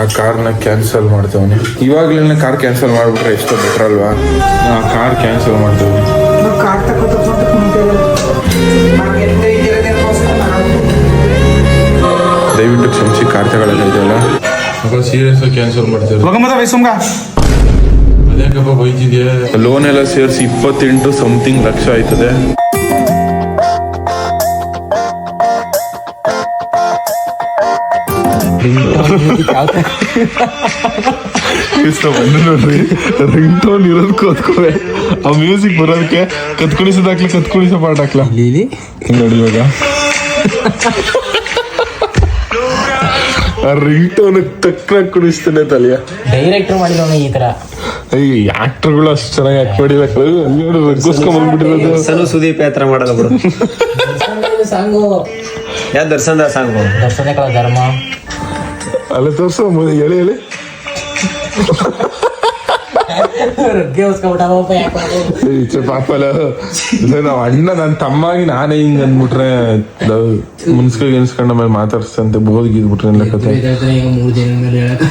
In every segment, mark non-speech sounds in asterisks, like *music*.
ಆ ಕಾರ್ನ ಕ್ಯಾನ್ಸಲ್ ಮಾಡ್ತೇವನಿ. ಇವಾಗ್ಲೇ ಕಾರ್ ಕ್ಯಾನ್ಸಲ್ ಮಾಡ್ಬಿಟ್ರೆ ಎಷ್ಟೋ ಬೆಟರ್ ಅಲ್ವಾ? ಆ ಕಾರ್ ಕ್ಯಾನ್ಸಲ್ ಮಾಡ್ತೇವೆ ದಯವಿಟ್ಟು ಕ್ಷಮಿಸಿ ಕಾರ್ ತಗೊಳ್ಳಲ್ಲ ಇದೆಯಲ್ಲ ಸೀರಿಯಸ್ ಆಗಿ ಕ್ಯಾನ್ಸಲ್ ಮಾಡ್ತೇವೆ ಅದೇಕಪ್ಪ ಬೈತಿದ್ಯಾ ಲೋನ್ ಎಲ್ಲ ಸೇರಿಸಿ ಇಪ್ಪತ್ತೆಂಟು ಸಮಥಿಂಗ್ ಲಕ್ಷ ಆಯ್ತದೆ. ಇಷ್ಟ ಬಂದು ನೋಡ್ರಿ ರಿಂಗ್ ಟೋನ್ ಇರೋದು ಕತ್ಕೋವೆ ಆ ಮ್ಯೂಸಿಕ್ ಬರೋದಕ್ಕೆ ಕತ್ಕುಳಿಸೋದಾಕ್ಲಿ ಕತ್ಕುಳಿಸೋ ಪಾಠ ಹಾಕ್ಲ ಲೀಲಿ ಹಿಂಗ್ ನೋಡಿ ಇವಾಗ ಆ ರಿಂಗ್ ಟೋನ್ ತಕ್ಕ ಕುಡಿಸ್ತಾನೆ ತಲೆಯ ಡೈರೆಕ್ಟರ್ ಮಾಡಿದವನು ಈ ತರ. ಈ ಆಕ್ಟರ್ಗಳು ಅಷ್ಟು ಚೆನ್ನಾಗಿ ಆಕ್ಟ್ ಮಾಡಿಲ್ಲ ರಗ್ಗಿಸ್ಕೊಂಡ್ ಬಂದ್ಬಿಟ್ಟಿರೋದು ದರ್ಶನ್ ಸುದೀಪ್ ಯಾತ್ರ ಮಾಡೋದು ಬಿಡು. ಸಾಂಗು. ಯಾ ದರ್ಶನ್ ಸಾಂಗು? ದರ್ಶನ ಕಲ ಧರ್ಮ. ಅಲ್ಲ ತೋರ್ಸು ಮುಂದೆ ಹೇಳಿ ಈಚೆ ಪಾಪಲ ನಾವ್ ಅಣ್ಣ ನನ್ನ ತಮ್ಮಾಗಿ ನಾನೇ ಹಿಂಗ್ ಅಂದ್ಬಿಟ್ರೆ ಮುನ್ಸ್ಕ ಎನ್ಸ್ಕೊಂಡ ಮೇಲೆ ಮಾತಾಡ್ಸಂತೆ ಬೋದ್ಗಿದ್ಬಿಟ್ರೆ ಹೇಳಕ್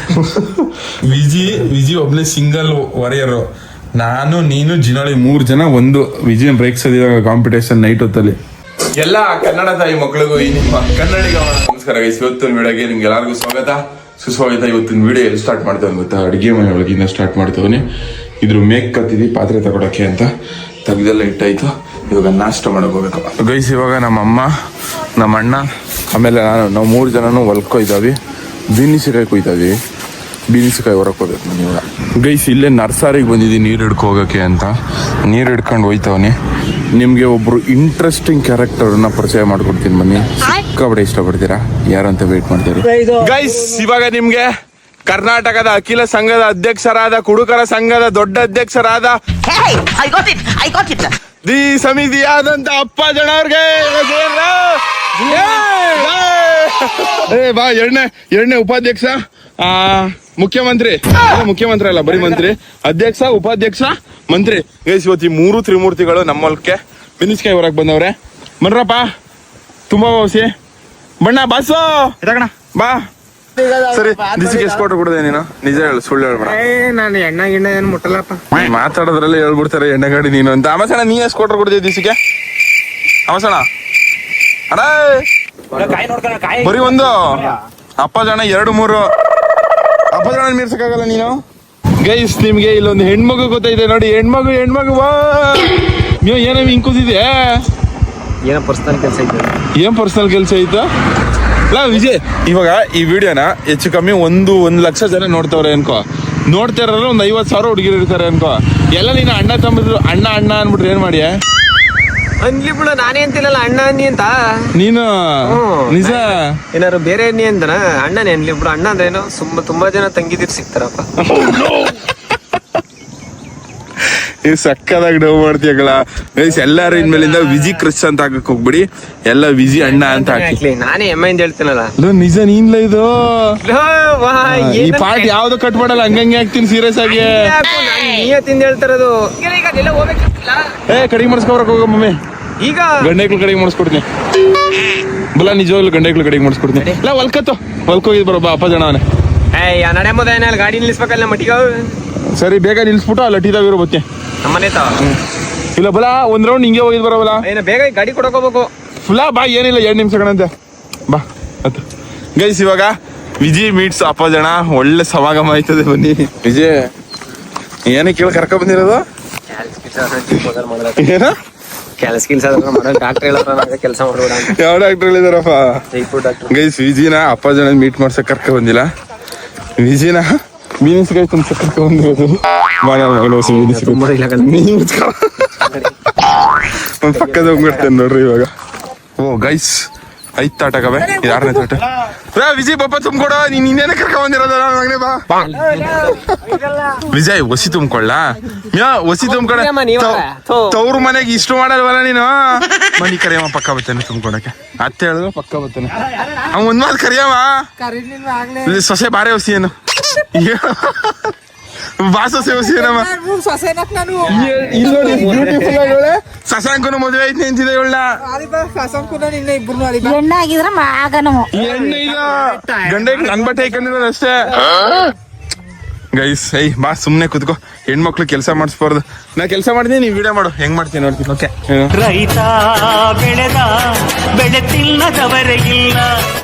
ವಿಜಿ ವಿಜಿ ಒಬ್ನೇ ಸಿಂಗಲ್ ವಾರಿಯರು ನಾನು, ನೀನು, ಜಿನೋಳಿ ಮೂರ್ ಜನ ಒಂದು ವಿಜಯನ್ ಬ್ರೇಕ್ಸ್ ಕಾಂಪಿಟೇಷನ್ ನೈಟ್ ಹೊತ್ತಲ್ಲಿ. ಎಲ್ಲ ಕನ್ನಡ ತಾಯಿ ಮಕ್ಕಳಿಗೂ ಈ ನಿಮ್ಮ ಕನ್ನಡಿಗ ನಮಸ್ಕಾರ ಗೈಸ್. ಇವತ್ತಿನ ವಿಡಿಯೋಗೆ ನಿಮ್ಗೆ ಎಲ್ಲರಿಗೂ ಸ್ವಾಗತ. ಸುಸ್ವಾಗತ. ಇವತ್ತಿನ ವಿಡಿಯೋ ಎಲ್ಲಿ ಸ್ಟಾರ್ಟ್ ಮಾಡ್ತೇವೆ ಗೊತ್ತಾ? ಅಡುಗೆ ಮನೆಯೊಳಗಿಂದ ಸ್ಟಾರ್ಟ್ ಮಾಡ್ತೇವೆ ಇದ್ರ ಮೇಕ್ ಕತ್ತಿದ್ವಿ, ಪಾತ್ರೆ ತಗೊಳಕ್ಕೆ ಅಂತ. ತೆಗ್ದೆಲ್ಲ ಇಟ್ಟಾಯ್ತು. ಇವಾಗ ನಾಷ್ಟ ಮಾಡಕ್ ಗೈಸ್, ಇವಾಗ ನಮ್ಮ ಅಮ್ಮ ನಮ್ಮ ಅಣ್ಣ ಆಮೇಲೆ ನಾನು, ನಾವು ಮೂರು ಜನನು ಇದ್ದಾವೆ. ಬೀನಿಸಿಕಾಯಿ ಕೊಯ್ತಾವಿ. ಬೀನಿಸಿಕಾಯಿ ಬೀನ್ಸ್ಕಾಯಿ ಹೊರಕ್ ಹೋಗ್ಬೇಕು ನಾನು ಇವಾಗ ಗೈಸ್, ಇಲ್ಲೇ ನರ್ಸಾರಿಗೆ ಬಂದಿದ್ದೀನಿ ನೀರು ಹಿಡ್ಕೊ ಹೋಗೋಕ್ಕೆ ಅಂತ. ನೀರು ಹಿಡ್ಕೊಂಡು ಹೋಯ್ತವನಿ. ನಿಮಗೆ ಒಬ್ರು ಇಂಟ್ರೆಸ್ಟಿಂಗ್ ಕ್ಯಾರೆಕ್ಟರ್ನ ಪರಿಚಯ ಮಾಡ್ಕೊಡ್ತೀನಿ ಬನ್ನಿ. ಸಿಕ್ಕಾಪಟ್ಟೆ ಇಷ್ಟಪಡ್ತೀರಾ? ಯಾರಂತ ವೇಟ್ ಮಾಡ್ತೀರಿ? ಗೈಸ್ ಇವಾಗ ನಿಮ್ಗೆ ಕರ್ನಾಟಕದ ಅಖಿಲ ಸಂಘದ ಅಧ್ಯಕ್ಷರಾದ ಕುಡುಕರ ಸಂಘದ ದೊಡ್ಡ ಅಧ್ಯಕ್ಷರಾದ ದಿ ಸಮಿತಿಯಾದಂತ ಅಪ್ಪ ಜನ ಅವ್ರಿಗೆ ಏ ಬಾ ಎರಡನೇ ಎರಡನೇ ಉಪಾಧ್ಯಕ್ಷ ಆ ಮುಖ್ಯಮಂತ್ರಿ. ಮುಖ್ಯಮಂತ್ರಿ ಅಲ್ಲ ಬರೀ ಮಂತ್ರಿ. ಅಧ್ಯಕ್ಷ ಉಪಾಧ್ಯಕ್ಷ ಮಂತ್ರಿ ಗೈಸ್ ಇವತ್ತು ಈ ಮೂರು ತ್ರಿಮೂರ್ತಿಗಳು ನಮ್ಮ ಹೊಲಕ್ಕೆ ಬಿನಿಸ್ಕಾಯಿ ಹೊರಗೆ ಬಂದವ್ರೆ. ಬನ್ರಪ್ಪ ತುಂಬಾ ವಸಿ. ಬಣ್ಣ ಬಾಸು ಬಾ. ಸರಿ ದಿಸಿಗೆ ಎಷ್ಟು ಕೊಟ್ಟು ಕೊಡದೆ ನೀನು? ನಿಜ ಹೇಳು ಸುಳ್ಳು ಹೇಳ್ಬೇಡ. ನಾನು ಎಣ್ಣೆ ಗಿಣ್ಣ ಏನು ಮುಟ್ಟಲ್ಲಪ್ಪ. ಮಾತಾಡೋದ್ರಲ್ಲಿ ಹೇಳ್ಬಿಡ್ತಾರೆ ಎಣ್ಣೆ ಗಾಡಿ ನೀನು ಅಂತ. ಅಮಸಣ ನೀ ಎಷ್ಟು ಕೊಟ್ಟರು ಕೊಡ್ತೀಯ ದಿಸಿಗೆ ಅಮಸಣ ಅಡ ಬರೀ ಒಂದು. ಅಪ್ಪ ಜನ ಎರಡು ಮೂರು. ಅಪ್ಪ ಜನ ಮೀರ್ಸಕ್ಕಾಗಲ್ಲ ನೀನು? ಗೈಸ್ ನಿಮ್ಗೆ ಇಲ್ಲೊಂದು ಹೆಣ್ಮಗು ಗೊತ್ತೈತೆ ನೋಡಿ. ಹೆಣ್ಮಗು ಹೆಣ್ಮಗು ವಾ! ನೀವು ಏನೋ ಹಿಂಗ್ ಕೂತಿದ್ಯಾ? ಏನೋ ಪರ್ಸನಲ್ ಕೆಲಸ ಐತೆ. ಏನ್ ಪರ್ಸನಲ್ ಕೆಲಸ ಐತಾ? ಲಾ ವಿಜಯ್ ಇವಾಗ ಈ ವಿಡಿಯೋನ ಹೆಚ್ಚು ಕಮ್ಮಿ ಒಂದು ಒಂದು ಲಕ್ಷ ಜನ ನೋಡ್ತಾವ್ರೆ ಅನ್ಕೋ. ನೋಡ್ತಾ ಇರೋರು ಒಂದ್ ಐವತ್ ಸಾವಿರ ಹುಡುಗಿರು ಇರ್ತಾರೆ ಅನ್ಕೋ. ಎಲ್ಲ ನೀನು ಅಣ್ಣ ತಮ್ಮ ಅಣ್ಣ ಅಣ್ಣ ಅನ್ಬಿಟ್ರೆ ಏನು ಮಾಡಿಯ? ಅನ್ಲಿ ಬಿಡು ನಾನೇ ಅಂತಿಲ್ಲಲ್ಲ ಅಣ್ಣ ಅನ್ನಿ ಅಂತ. ನೀನು? ನಿಜ? ಏನಾರು ಬೇರೆ ಅನ್ನಿ ಅಂದ್ರ ಅಣ್ಣನೇ ಅನ್ಲಿ ಬಿಡು. ಅಣ್ಣ ಅಂದ್ರೆ ಏನು? ಸುಮ್ಮ ತುಂಬಾ ಜನ ತಂಗಿದಿರ್ ಸಿಗ್ತಾರಪ್ಪ. ಈ ಸಕ್ಕದಾಗಿ ಡವ್ ಮಾಡ್ತೀಯಗಳ ಗೈಸ್ ಎಲ್ಲಾರು ಇನ್ಮೇಲಿಂದ ವಿಜಿ ಕ್ರಿಶ್ ಅಂತ ಹಾಕಕ್ ಹೋಗ್ಬಿಡಿ. ಎಲ್ಲ ವಿಜಿ ಅಣ್ಣ ಅಂತ ಹಾಕಿ. ನಾನೇ ಎಮ್ಮ ಇಂದ ಹೇಳ್ತೀನಲ್ಲ. ನಿಜ ನೀನ್ಲ ಇದು? ಈ ಪಾರ್ಟ್ ಯಾವ್ದು ಕಟ್ ಮಾಡಲ್ಲ? ಹಂಗಂಗೆ ಹಾಕ್ತೀನಿ ಸೀರಿಯಸ್ ಆಗಿ. ನೀಯ ತಿಂದ ಹೇಳ್ತಿರೋದು ಅದೆಲ್ಲ ಹೋಗ್ಬೇಕಿಲ್ಲ ಏ ಕಡಿಗೆ ಮಾಡಿಸ್ಕೊಬರಕ್ ಹೋಗ ಮಮ್ಮಿ. ಈಗ ಗಂಡೈಕ್ಳು ಕಡೆಗೆ ಮಾಡಿಸ್ಕೊಡ್ತೀನಿ. ಬಲ ನಿಜವಾಗ್ಲು ಗಂಡೈಕ್ಳು ಕಡೆಗೆ ಮಾಡಿಸ್ಕೊಡ್ತೀನಿ. ಇಲ್ಲ ಹೊಲ್ಕತ್ತು. ಹೊಲ್ಕೋಗಿದ್ ಬರೋ ಬಾ ಅಪ್ಪ ಜನ ಅವನೇ. ಏಯ್ ನಡೆ ಮೊದ ಏನಾಲ್ ಗಾಡಿ ನಿಲ್ಲಿಸ್ಬೇಕಲ್ಲ ಮಟ್ಟಿಗೆ ಸರಿ ಬೇಗ ನಿಲ್ಸ್ಬಿಟ್ಟು ಅಲ್ಲಿ ಲಟ್ಟಿದಾವಿರೋ ಬತ್ತೆ. ನಮ್ಮನೆ ತಾವ. ಇಲ್ಲ ಬಲ ಒಂದ್ ರೌಂಡ್ ಹಿಂಗೆ ಹೋಗಿದ್ ಬರೋವಲ್ಲ ಏನ ಬೇಗ ಈ ಗಾಡಿ ಕೊಡಕ್ ಹೋಗ್ಬೇಕು. ಫುಲ್ಲ ಬಾ ಏನಿಲ್ಲ ಎರಡು ನಿಮಿಷ ಕಣಂತೆ. ಬಾ ಹತ್ತು ಗೈಸ್ ಇವಾಗ ವಿಜಯ್ ಮೀಟ್ಸ್ ಅಪ್ಪ ಜನ. ಒಳ್ಳೆ ಸಮಾಗಮ ಆಯ್ತದೆ ಬನ್ನಿ. ವಿಜಯ್ ಏನಕ್ಕೆ ಕೇಳಿ ಕರ್ಕೊಂಡ್ ಬಂದಿರೋದು? ಏನ ಕೆಲಸ ಮಾಡೋ ಡಾಕ್ಟರ್ ಹೇಳೋರ ಕೆಲಸ ಮಾಡ್ಬೇಡ ಯಾವ ಡಾಕ್ಟರ್ ಹೇಳಿದಾರಪ್ಪ ಜೈಪುರ್ ಡಾಕ್ಟರ್ ಗೈಸ್ ವಿಜಿನ ಅಪ್ಪ ಜನ ಮೀಟ್ ಮಾಡ್ಸಕ್ ಕರ್ಕ ಬಂದಿಲ್ಲ ವಿಜಿನ ಗೈ ತುಂಬ್ಸಕ್ ಕರ್ಕ ಬಂದಿರೋದು ತುಂಬ ಇಲ್ಲ ಕಣೆ. ನೀನ್ ಪಕ್ಕದ ಹೋಗ್ಬಿಡ್ತೇನೆ ನೋಡ್ರಿ ಇವಾಗ ಓ ಗೈಸ್ ಐತ್ ತಾಟಕವೆ ಯಾರನೇ ತಾಟ. ಏ, ವಿಜಯ್ ಪಾಪ ತುಂಬ್ಕೊಡ. ನೀನ್ ಇನ್ನೇನೆ ಕರ್ಕ ಬಂದಿರೋದ ನನ್ ಮಗನೇ ಬಾ. ವಿಜಯ್ ಒಸಿ ತುಂಬ್ಕೊಳ್ಳ ಯಾ ಒಸಿ ತುಂಬ್ಕೊಡ ತವ್ರ ಮನೆಗೆ ಇಷ್ಟು ಮಾಡಲ್ವಲ್ಲ ನೀನು? ಮನಿ ಕರೆಯಮ್ಮ ಪಕ್ಕ ಬರ್ತೇನೆ ತುಂಬ್ಕೊಡಕ್ಕೆ ಅತ್ತ ಹೇಳಿದ್ರು ಪಕ್ಕ ಬರ್ತೇನೆ. ಅವ್ ಒಂದ್ ಮಾತು ಕರಿಯಮ್ಮ ಸೊಸೆ ಬಾರೆ ಹೊಸಿ ಏನು? *laughs* ಬಾಸ ಸೇವಸಿನಮ್ಮ ಸೊಸೆನಕ್ ನಾನು ಬ್ಯೂಟಿಫುಲ್ ಆಗಿ ಶಶಾಂಕನು ಮದುವೆ ಐತಿ ನಿಂತಿದೆ ಇವಳ ಸಸಂಕುನ ನಿನ್ನ ಇಬ್ರು ಹೆಣ್ಣಾಗಿದ್ರ ಆಗನು ಹೆಣ್ಣು ಇಲ್ಲ ಗಂಡ ನನ್ ಬಟ್ಟೆ ಹಾಕೊಂಡಿರೋದು ಅಷ್ಟೇ ಗೈಸ್ ಐ ಬಾ ಸುಮ್ನೆ ಕುತ್ಕೋ. ಹೆಣ್ಮಕ್ಳು ಕೆಲಸ ಮಾಡಿಸ್ಬಾರ್ದು. ನಾ ಕೆಲಸ ಮಾಡ್ತೀನಿ ನೀವು ವಿಡಿಯೋ ಮಾಡು. ಹೆಂಗ್ ಮಾಡ್ತೀನಿ ನೋಡ್ತೀನಿ. ಓಕೆ ರೈತ ಬೆಳೆದ ಬೆಳೆ ತಿನ್ನದವರೆಗಿಲ್ಲ ಇಲ್ಲ.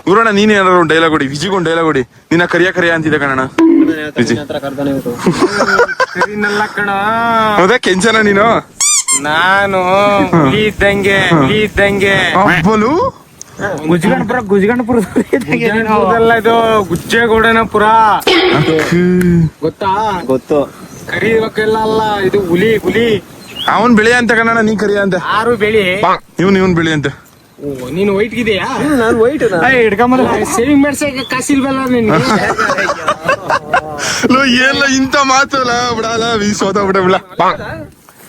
ಗುರುಣ್ಣ ನೀನ್ ಏನಾರು ಒಂದು ಡೈಲಾಗ್ ಹೊಡಿ ವಿಜಿಗೊಂದು ಡೈಲಾಗ್ ಹೊಡಿ ನಿನ್ನ ಕರಿಯ ಕರಿಯ ಅಂತಿದೆ ಕಣಣ್ಣ. ವಿಜಿ. ಹೌದಾ ಕೆಂಚನ ನೀನು? ನಾನು ಇದ್ದಂಗೆ ಇದ್ದಂಗೆ ಅಬ್ಬಲು ಗುಜ್ಗಂಡ್ಪುರ ಇದೆಲ್ಲ ಇದು ಗುಜ್ಜೇಗೌಡನಪುರ? ಗೊತ್ತಾ? ಗೊತ್ತು. ಕರಿಬೇಕೆಲ್ಲ ಅಲ್ಲ ಇದು ಹುಲಿ ಹುಲಿ. ಅವನ್ ಬಿಳಿ ಅಂತ ಕಣಣ್ಣ ನೀನ್ ಕರಿಯ ಅಂತ. ಆರು ಬೆಳಿ? ಇವ್ ಇವನ್ ಬೆಳಿ ಅಂತ. ಓ ನೀನು ವೈಟ್ ಇದೆಯಾ ನಾನು ವೈಟ್ ಹಿಡ್ಕೊಂಬಲ್ಲ. ಸೇವಿಂಗ್ ಮಾಡ್ಸಕ್ಕೆ ಕಾಸಿಲ್ವಲ್ಲ ನಿನ್ಗೆ? *laughs* ಲೋ ಏನ್ಲ ಇಂತ ಮಾತಲ್ಲ ಬಿಡಲ್ಲ ವಿ ಸೋತ ಬಿಡ ಬಿಡ.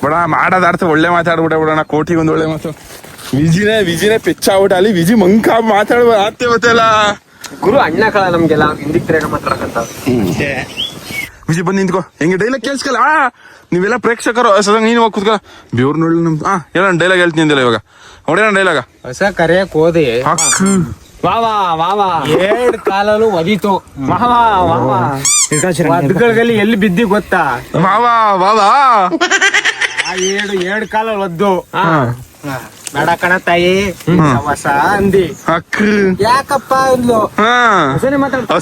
ಬಿಡ ಮಾಡೋದ ಅರ್ಥ ಒಳ್ಳೆ ಮಾತಾಡ್ಬಿಡ ಬಿಡೋಣ. ಕೋಟಿ ಒಂದ್ ಒಳ್ಳೆ ಮಾತು. ವಿಜಿನೇ ವಿಜಿನೇ ಪೆಚ್ಚಾಗ್ಬಿಟ್ಟ ಅಲ್ಲಿ ವಿಜಿ ಮಂಕ ಮಾತಾಡ ಆತ್ತೆ ಗೊತ್ತಲ್ಲ ಗುರು ಅಣ್ಣ ಕಳ ನಮ್ಗೆಲ್ಲ ಹಿಂದಿಕ್ ತಿರ್ಗ ಮಾತಾಡಕಂತ ವಿಜಿ ಬಂದ್ ನಿಂತ್ಕೋ. ಹೆಂಗೆ ಡೈಲಾಗ್ ಕೇಳಿಸ್ಕಲ್ಲ? ನೀವೆಲ್ಲ ಪ್ರೇಕ್ಷಕರು ಸದ ನೀನು ಹೋಗಿ ಕುತ್ಕೋ. ಬೇವ್ರ ನೋಡಿ ನಮ್ ಹಾ ಎಲ್ಲ ಡೈಲಾಗ್ ಹೇಳ್ತೀನಿ ಅಂದಿಲ್ಲ ಇವಾಗ. ಹೊಡೆಯೋಣ ಡೈಲಾಗ ಹೊಸ ಕರೆಯಕ್ ಹೋದೆ. ಹಕ್ ವಾವಾ ವಾವಾ ಎರಡ್ ಕಾಲಲು ಒದಿತು. ವಾವಾ ವಾವಾ ಎಲ್ಲಿ ಬಿದ್ದಿ ಗೊತ್ತಾ? ವಾವಾ ವಾವಾ ಆ ಏಳು ಎರಡ್ ಕಾಲಲ್ಲಿ ಒದ್ದು. ಬೇಡ ಕಣ ತಾಯಿ. ಹೊಸ ಅಂದಿ. ಯಾಕಪ್ಪ ಅಂದ್ಲು? ಹಾ. ಮಾತಾಡ್ತ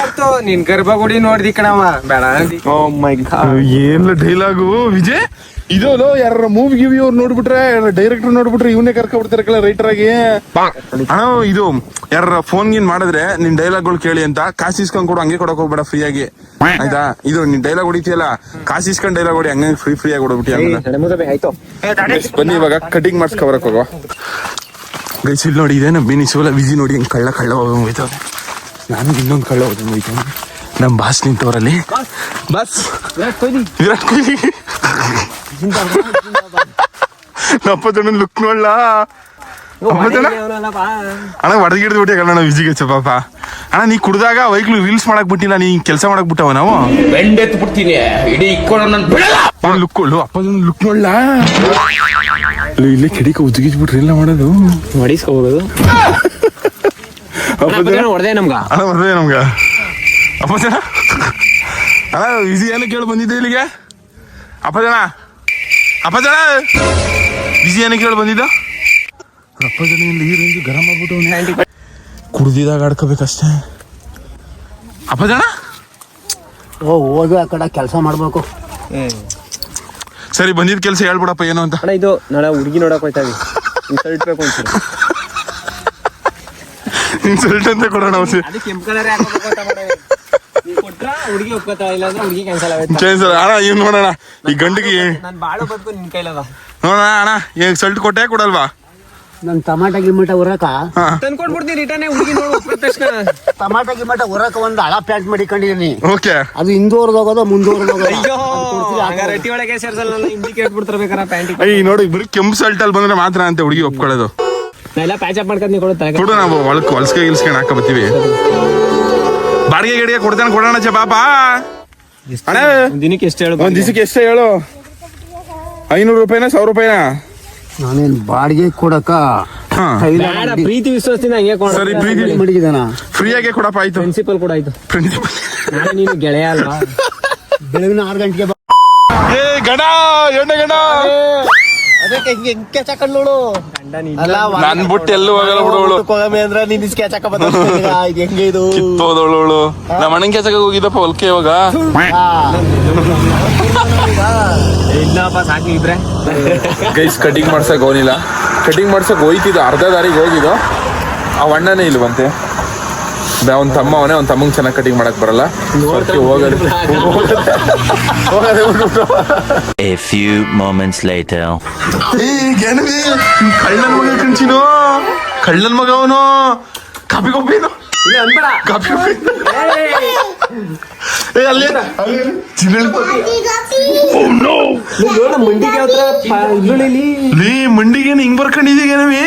ಮಾತಾಡ್ತು ನಿನ್ ಗರ್ಭಗುಡಿ ನೋಡ್ದಿ ಕಣವ ಬೇಡ ಓ ಮೈ ಏನ್ ಡೈಲಾಗು ವಿಜಯ್? ಇದು ಯಾರ ಮೂವಿ ಗಿವಿ ಅವ್ರು ನೋಡ್ಬಿಟ್ರೆ ಡೈರೆಕ್ಟರ್ ನೋಡ್ಬಿಟ್ರೆ ಇವನೇ ಕರ್ಕೊಬಿಡ್ತಾರೆ ಕಲ ರೈಟರ್ ಆಗಿ? ಅಣ್ಣ ಇದು ಯಾರ ಫೋನ್ ಗಿನ್ ಮಾಡಿದ್ರೆ ನಿನ್ ಡೈಲಾಗ್ಗಳು ಕೇಳಿ ಅಂತ ಕಾಸು ಇಸ್ಕೊಂಡ್ ಕೊಡು ಹಂಗೆ ಕೊಡಕ್ ಹೋಗ್ಬೇಡ ಫ್ರೀ ಆಗಿ. ಆಯ್ತಾ? ಇದು ನಿನ್ ಡೈಲಾಗ್ ಹೊಡಿತಿಯಲ್ಲ ಕಾಸು ಇಸ್ಕೊಂಡ್ ಡೈಲಾಗ್ ಹೊಡಿ ಹಂಗ ಫ್ರೀ ಫ್ರೀ ಆಗಿ ಹೊಡ್ಬಿಟ್ಟಿ ಬನ್ನಿ ಇವಾಗ ಕಟಿಂಗ್ ಮಾಡ್ಸ್ಕೊ ಬರಕ್ ಹೋಗೋ. ಗೈಸ್ ಇಲ್ಲಿ ನೋಡಿ ಇದೇನು ಬೀನಿ ಸೋಲ ವಿಜಿ ನೋಡಿ ಹಿಂಗ್ ಕಳ್ಳ ಕಳ್ಳ ಹೋಗ್ತಾವೆ ನಾನು ಇನ್ನೊಂದು ಕಳ್ಳ ಹೋಗ್ತಾನೆ ಹೋಯ್ತಾನೆ ನಮ್ ಬಾಸ್ ನಿಂತವರಲ್ಲಿ. ಬಾಸ್ ವಿರಾಟ್ ಕೊಹ್ಲಿ. ಅಪ್ಪದಣ್ಣ ಲುಕ್ ನೋಡ್ಲ? ಅಣ್ಣ ಅಣ್ಣ ಹೊಡೆಗಿಡ್ದು ಬಿಟ್ಟೆ ವಿಜಿ ವಿಜಿಗೆ ಪಾಪ ಅಣ್ಣ ನೀ ಕುಡ್ದಾಗ ವೈಕ್ಲು ರೀಲ್ಸ್ ಮಾಡಕ್ ಬಿಟ್ಟಿಲ್ಲ ನೀ ಕೆಲಸ ಮಾಡಕ್ ಬಿಟ್ಟವ ನಾವು? ಬೆಂಡೆತ್ ಬಿಡ್ತೀನಿ ಇಡೀ ಇಕ್ಕೊಂಡು ನನ್ನ ಬಿಡಲ್ಲ. ಲುಕ್ ಕೊಳ್ಳು ಅಪ್ಪದೊಂದು ಲುಕ್ ನೋಡ್ಲ? ಇಲ್ಲಿ ಕೆಡಿಕ ಉದ್ಗಿಜ್ಬಿಟ್ರಿ ಇಲ್ಲ ಎಲ್ಲ ಮಾಡೋದು? ಅಪ್ಪದಣ್ಣ ಹೊಡೆದೆ ನಮ್ಗ. ಅಣ್ಣ ಬರ್ದೆ ನಮ್ಗ. ಅಪ್ಪ ಜನ ಅಣ್ಣ ಈಸಿ ಏನು ಕೇಳಿ ಬಂದಿದ್ದೆ ಇಲ್ಲಿಗೆ? ಅಪ್ಪ ಜನ ಅಪ್ಪ ಜನ ವಿಜಿ ಏನು ಕೇಳಿ ಬಂದಿದ್ದ? ಅಪ್ಪ ಜನ ಇಲ್ಲಿ ಈ ರೇಂಜ್ ಗರಂ ಆಗ್ಬಿಟ್ಟು ಕುಡ್ದಿದಾಗ ಆಡ್ಕೋಬೇಕಷ್ಟೇ. ಅಪ್ಪ ಜನ ಓ ಹೋಗಿ ಆ ಕಡೆ ಕೆಲಸ ಮಾಡ್ಬೇಕು. ಸರಿ ಬಂದಿದ್ದ ಕೆಲಸ ಹೇಳ್ಬಿಡಪ್ಪ ಏನು ಅಂತ. ಅಣ್ಣ ಇದು ನಾಳೆ ಹುಡುಗಿ ನೋಡಕ್ ಹೋಯ್ತಾ ಇದ್ದೀವಿ ಬೇಕು ಅಂತ ಇನ್ಸಲ್ಟ್ ಅಂತ ಕೊಡೋಣ ಅವ್ಸಿ. ಅದಕ್ಕೆ ಕೆಂಪು ಕಲರ್ ಕೊಟ್ರ? ಹುಡುಗಿ ಒಪ್ಕೋತಾಳ ಇಲ್ಲ ಅಂದ್ರೆ ಹುಡುಗಿ ಕ್ಯಾನ್ಸಲ್ ಅಣ್ಣ ಇವ್ ನೋಡೋಣ ಈ ಗಂಡಿಗೆ ನಾನು ಬಾಳು ಬದುಕು ನಿನ್ ಕೈಲದ. ನೋಡೋಣ ಅಣ್ಣ ಈಗ ಸಲ್ಟ್ ಕೊಟ್ಟೆ ಕೊಡಲ್ವಾ? ನನ್ ಟಮಾಟ ಗಿಮಟ ಉರಕ. ತಂದ್ಕೊಟ್ಬಿಡ್ತೀನಿ ರಿಟರ್ನ್ ಹುಡುಗಿ ನೋಡು ತಕ್ಷಣ. ಟಮಾಟ ಗಿಮಟ ಉರಕ ಒಂದು ಹಳ ಪ್ಯಾಂಟ್ ಮಾಡಿಕೊಂಡಿದೀನಿ ಓಕೆ. ಅದು ಹಿಂದೂರ್ದ ಹೋಗೋದು ಮುಂದೂರ್ದ ಹೋಗೋದು? ರಟ್ಟಿ ಒಳಗೆ ಸೇರ್ಸಲ್ಲ ಹಿಂದಿ ಕೇಳ್ಬಿಡ್ತಿರ್ಬೇಕಾರ ಪ್ಯಾಂಟ್ ಅಯ್ಯ ನೋಡಿ ಬರೀ ಕೆಂಪು ಸಲ್ಟ್ ಅಲ್ಲಿ ಬಂದ್ರೆ ಮಾತ್ರ ಅಂತ ಹುಡುಗಿ ಒಪ್ಕೊಳ್ಳೋದು. ಎಲ್ಲ ಪ್ಯಾಚ್ ಅಪ್ ಮಾಡ್ಕೊಂಡು ನೀವು ಕೊಡುತ್ತಾರೆ. ಕೊಡು ನಾವು ಒಳಕ್ ಹೊಲ್ಸ್ಕೆ ಗಿಲ್ಸ್ಕೊಂಡು ಹಾಕ ಬಾಡಿಗೆ ಗಿಡಿಗೆ ಕೊಡ್ತಾನೆ ಕೊಡೋಣ ಚ ಪಾಪ. ಅಣ್ಣ. ದಿನಕ್ಕೆ ಎಷ್ಟು ಹೇಳು ಒಂದ್ ದಿವಸಕ್ಕೆ ಎಷ್ಟು ಹೇಳು? ಐನೂರು ರೂಪಾಯಿನ ಸಾವಿರ ರೂಪಾಯಿನ? ನಾನೇನ್ ಬಾಡಿಗೆ ಕೊಡಕ ಹಾ. ಬೇಡ ಪ್ರೀತಿ ವಿಶ್ವಾಸದಿಂದ ಹಂಗೆ ಕೊಡ ಸರಿ ಪ್ರೀತಿ ಮಡಗಿದಾನ ಫ್ರೀ ಆಗಿ ಕೊಡಪ್ಪ ಆಯ್ತು. ಪ್ರಿನ್ಸಿಪಲ್ ಕೂಡ ಆಯ್ತು. ಪ್ರಿನ್ಸಿಪಲ್ ನಾನು ನೀನು ಗೆಳೆಯ ಅಲ್ವಾ? ಬೆಳಗಿನ ಆರು ಗಂಟೆಗೆ ಬಾ. ಏ ಗಣ ಎಣ್ಣೆ ಗಣ. ಅದಕ್ಕೆ ಹಿಂಗೆ ಹಿಂಗೆ ಸ್ಕೆಚ್ ಹಾಕೊಂಡ್ ನೋಡು. ಅಲ್ಲ ನನ್ ಬಿಟ್ಟು ಎಲ್ಲೂ ಹೋಗಲ್ಲ ಅಂದ್ರೆ ನೀನ್ ಸ್ಕೆಚ್ ಹಾಕ ಇದು ಹೆಂಗೆ ಇದು? ಕಿತ್ತೋದವಳು ನಮ್ಮ ಅಣ್ಣನ ಹೋಗಿದ್ದಪ್ಪ ಹೊಲ್ಕೆ ಇವಾಗ. ಇಲ್ಲಪ್ಪ ಸಾಕಿ ಇದ್ರೆ ಗೈಸ್ ಕಟಿಂಗ್ ಮಾಡ್ಸಕ್ ಹೋಗಿಲ್ಲ ಕಟಿಂಗ್ ಮಾಡ್ಸಕ್ ಹೋಯ್ತಿದ್ದು ಅರ್ಧ ದಾರಿಗೆ ಹೋಗಿದ್ದು. ಆ ಅಣ್ಣನೇ ಇಲ್ವಂತೆ. ಅವ್ನ ತಮ್ಮ ಅವನೇ ಅವ್ನ ತಮ್ಮಂಗ್ ಚೆನ್ನಾಗಿ ಕಟಿಂಗ್ ಮಾಡಕ್ ಬರಲ್ಲ. ಹೋಗದೆ. A few moments later. ಕಳ್ಳನ್ ಮಗ ಕಣ್ಚಿನು ಕಳ್ಳನ್ ಮಗ ಅವನು ಕಾಪಿ ಕೊಪ್ಪೇನು ಕಾಪಿ ಏ ಅಲ್ಲಿ ಇಳ್ಳುಳ್ಳಿ ಲೇ ಮಂಡಿಗೆ ಹಿಂಗ್ ಬರ್ಕೊಂಡಿದೀಗ ಏ,